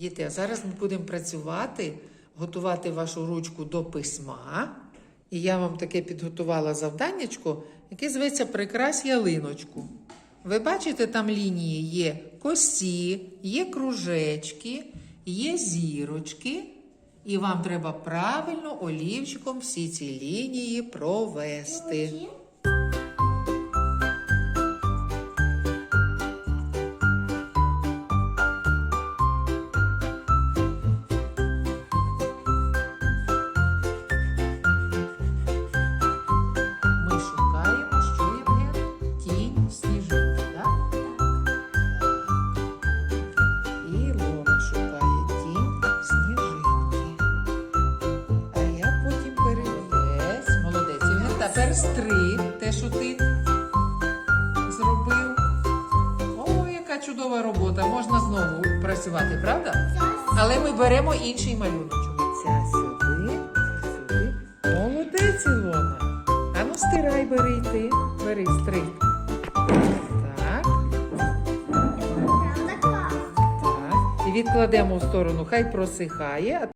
Діти, а зараз ми будемо працювати, готувати вашу ручку до письма. І я вам таке підготувала завданнячко, яке зветься Прикрась ялиночку. Ви бачите, там лінії є косі, є кружечки, є зірочки. І вам треба правильно олівчиком всі ці лінії провести. Тепер стриг те, що ти зробив. О, яка чудова робота. Можна знову працювати, правда? Але ми беремо інший малюночок. Ця сюди, сюди. Молодець, Ілона. А ну стирай, бери й ти. Бери, стрий. Так. І відкладемо в сторону, хай просихає.